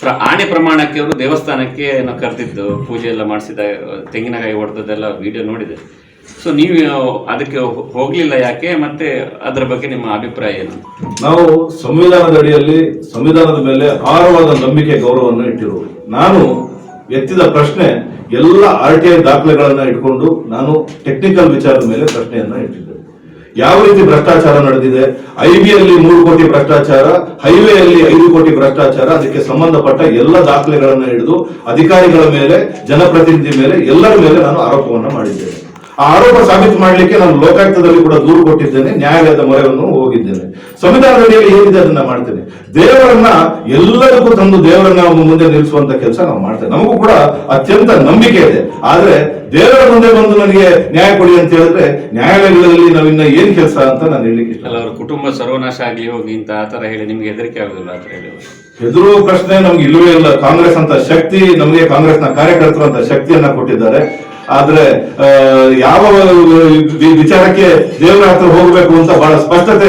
ಪ್ರ ಆಣೆ ಪ್ರಮಾಣಕ್ಕೆ ಅವರು ದೇವಸ್ಥಾನಕ್ಕೆ ಏನೋ ಕರೆದಿದ್ದು, ಪೂಜೆ ಎಲ್ಲ ಮಾಡಿಸಿದ ತೆಂಗಿನಕಾಯಿ ಹೊಡೆದದೆಲ್ಲ ವಿಡಿಯೋ ನೋಡಿದೆ. ಸೊ ನೀವು ಅದಕ್ಕೆ ಹೋಗಲಿಲ್ಲ ಹೋಗ್ಲಿಲ್ಲ ಯಾಕೆ? ಮತ್ತೆ ಅದರ ಬಗ್ಗೆ ನಿಮ್ಮ ಅಭಿಪ್ರಾಯ ಏನು? ನಾವು ಸಂವಿಧಾನದ ಅಡಿಯಲ್ಲಿ, ಸಂವಿಧಾನದ ಮೇಲೆ ಆರವಾದ ನಂಬಿಕೆ, ಗೌರವವನ್ನು ಇಟ್ಟಿರುವುದು ನಾನು ಎತ್ತಿದ ಪ್ರಶ್ನೆ ಎಲ್ಲ ಆರ್ ಟಿ ಐ ದಾಖಲೆಗಳನ್ನು ಇಟ್ಕೊಂಡು ನಾನು ಟೆಕ್ನಿಕಲ್ ವಿಚಾರದ ಮೇಲೆ ಪ್ರಶ್ನೆಯನ್ನು ಇಟ್ಟಿದ್ದೆ. ಯಾವ ರೀತಿ ಭ್ರಷ್ಟಾಚಾರ ನಡೆದಿದೆ? ಐಬಿಯಲ್ಲಿ ಮೂರು ಕೋಟಿ ಭ್ರಷ್ಟಾಚಾರ ಹೈವೇಯಲ್ಲಿ ಐದು ಕೋಟಿ ಭ್ರಷ್ಟಾಚಾರ, ಅದಕ್ಕೆ ಸಂಬಂಧಪಟ್ಟ ಎಲ್ಲ ದಾಖಲೆಗಳನ್ನು ಹಿಡಿದು ಅಧಿಕಾರಿಗಳ ಮೇಲೆ, ಜನಪ್ರತಿನಿಧಿ ಮೇಲೆ ಎಲ್ಲರ ಮೇಲೆ ನಾನು ಆರೋಪವನ್ನು ಮಾಡಿದ್ದೇನೆ. ಆ ಆರೋಪ ಸಾಬೀತು ಮಾಡಲಿಕ್ಕೆ ನಾನು ಲೋಕಾಯುಕ್ತದಲ್ಲಿ ಕೂಡ ದೂರು ಕೊಟ್ಟಿದ್ದೇನೆ ನ್ಯಾಯಾಲಯದ ಮೊರೆಯನ್ನು ಹೋಗಿದ್ದೇನೆ. ಸಂವಿಧಾನದಲ್ಲಿ ಏನಿದೆ ಅದನ್ನ ಮಾಡ್ತೇನೆ. ದೇವರನ್ನ ಎಲ್ಲರಿಗೂ ತಂದು ದೇವರನ್ನ ಮುಂದೆ ನಿಲ್ಲಿಸುವಂತ ಕೆಲಸ ನಾವು ಮಾಡ್ತೇವೆ ನಮಗೂ ಕೂಡ ಅತ್ಯಂತ ನಂಬಿಕೆ ಇದೆ. ಆದ್ರೆ ದೇವರ ಮುಂದೆ ಬಂದು ನನಗೆ ನ್ಯಾಯ ಕೊಡಿ ಅಂತ ಹೇಳಿದ್ರೆ ನ್ಯಾಯಾಲಯಗಳಲ್ಲಿ ನಾವಿನ್ನ ಏನ್ ಕೆಲಸ ಅಂತ ನಾನು ಹೇಳಿಕ್ಕೆ ಇಷ್ಟ ಅವರ ಕುಟುಂಬ ಸರ್ವನಾಶ ಆಗಲಿ ಹೋಗಿ ಅಂತ ಆ ಥರ ಹೇಳಿ ನಿಮ್ಗೆ ಹೆದರಿಕೆ ಆಗುದಿಲ್ಲ ಅಂತ ಹೇಳಿ ಹೆದರುವ ಪ್ರಶ್ನೆ ನಮ್ಗೆ ಇಲ್ಲವೇ ಇಲ್ಲ. ಕಾಂಗ್ರೆಸ್ ಅಂತ ಶಕ್ತಿ ನಮಗೆ ಕಾಂಗ್ರೆಸ್ನ ಕಾರ್ಯಕರ್ತರು ಅಂತ ಶಕ್ತಿಯನ್ನ ಕೊಟ್ಟಿದ್ದಾರೆ. ಆದ್ರೆ ಯಾವ ವಿಚಾರಕ್ಕೆ ದೇವರ ಹತ್ರ ಹೋಗ್ಬೇಕು ಅಂತ ಬಹಳ ಸ್ಪಷ್ಟತೆ